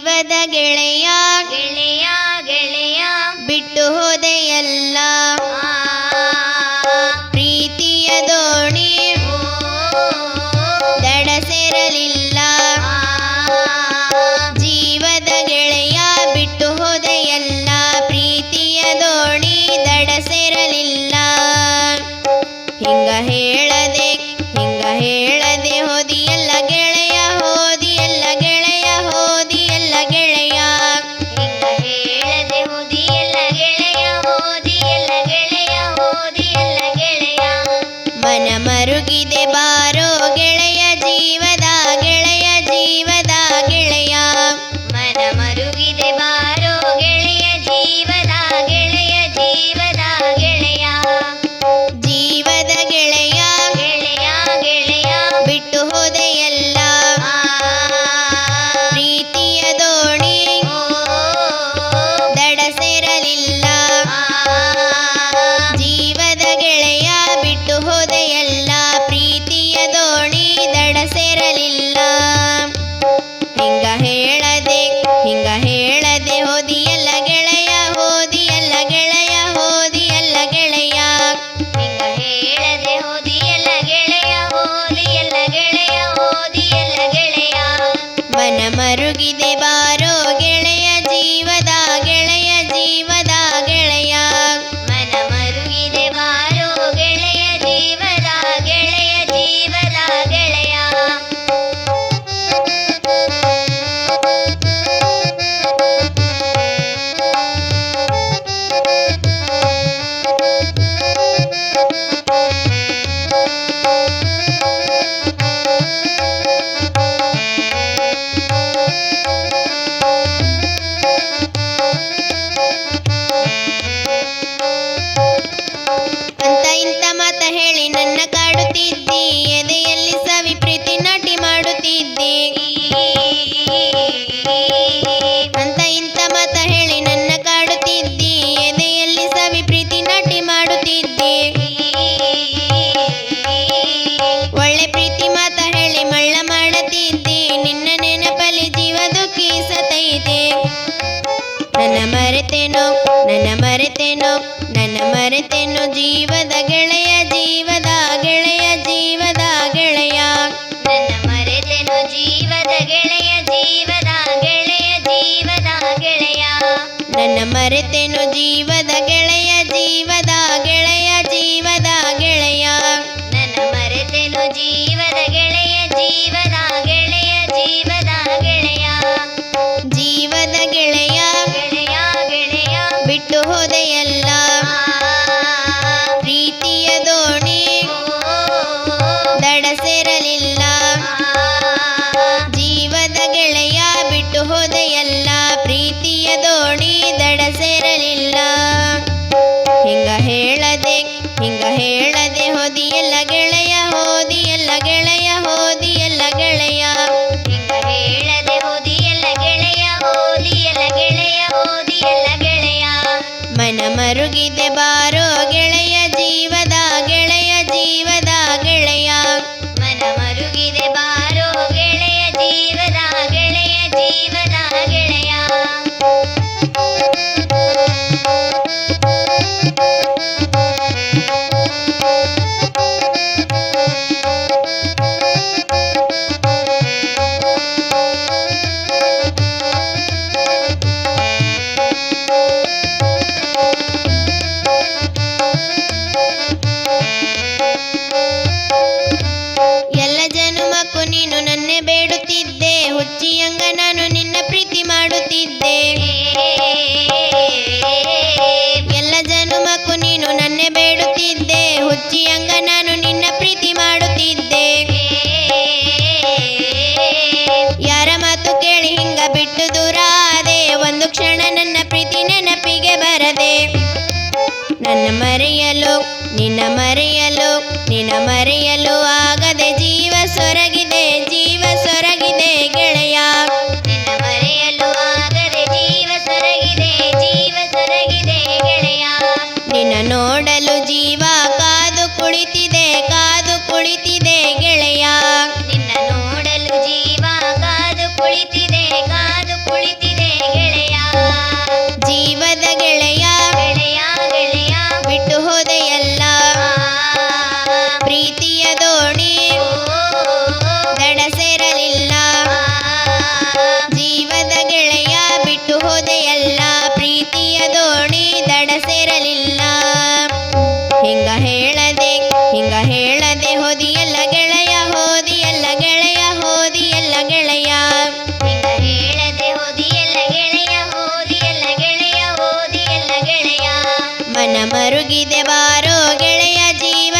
ಜೀವದ ಗೆಳೆಯ ಗೆಳೆಯ ಗೆಳೆಯ. ಬಿಟ್ಟು ಹೋದೆಯಲ್ಲ. ಜೀವದ ಗೆಳೆಯ ಜೀವದ ಗೆಳೆಯ ಜೀವದ ಗೆಳೆಯ. ನನ್ನ ಮರೆತೆನು ಜೀವದ ಗೆಳೆಯ ಜೀವದ ಗೆಳೆಯ ಜೀವದ ಗೆಳೆಯ. ಜೀವದ ಗೆಳೆಯ ಗೆಳೆಯ ಗೆಳೆಯ. ಬಿಟ್ಟು ಹೋದೆಯಲ್ಲ ಪ್ರೀತಿಯ ದೋಣಿ ದಡ ಸೇರಲಿಲ್ಲ. ಜೀವದ ಗೆಳೆಯ, ಬಿಟ್ಟು ಹೋದೆಯಲ್ಲ ಪ್ರೀತಿಯ ದೋಣಿ ಇರಲಿಲ್ಲ. ಹಿಂಗ ಹೇಳದೆ ಹಿಂಗ ಹೇಳದೆ ಹೋದಿಯಲ್ಲ ಗೆಳೆಯ ಹೋದಿಯಲ್ಲ ಗೆಳೆಯ ಹೋದಿಯಲ್ಲ ಗೆಳೆಯ. ಹಿಂಗ ಹೇಳದೆ ಹೋದಿಯಲ್ಲ ಗೆಳೆಯ ಹೋದಿಯಲ್ಲ ಗೆಳೆಯ ಹೋದಿಯಲ್ಲ ಗೆಳೆಯ. ಮನ ಮರುಗಿದೆ ಬಾರೋ ಗೆಳೆಯ ಜೀವದ ಗೆಳೆಯ ಜೀವದ ಗೆಳೆಯ. ಮನ ಮರುಗಿದೆ ಬಾ ಅಂಗ ನಾನು ನಿನ್ನ ಪ್ರೀತಿ ಮಾಡುತ್ತಿದ್ದೆ. ಯಾರ ಮಾತು ಕೇಳಿ ಹಿಂಗ ಬಿಟ್ಟು ದೂರಾದೆ ಒಂದು ಕ್ಷಣ ನನ್ನ ಪ್ರೀತಿ ನೆನಪಿಗೆ ಬರದೆ. ನನ್ನ ಮರೆಯಲು, ನಿನ್ನ ಮರೆಯಲು ನಿನ್ನ ಮರೆಯಲು ಆಗದೆ ಜೀವ ಸೊರಗಿದೆ ಜೀವ ಸೊರಗಿದೆ ಜರುಗಿದೆ ಬಾರೋ ಗೆಳೆಯ ಜೀವ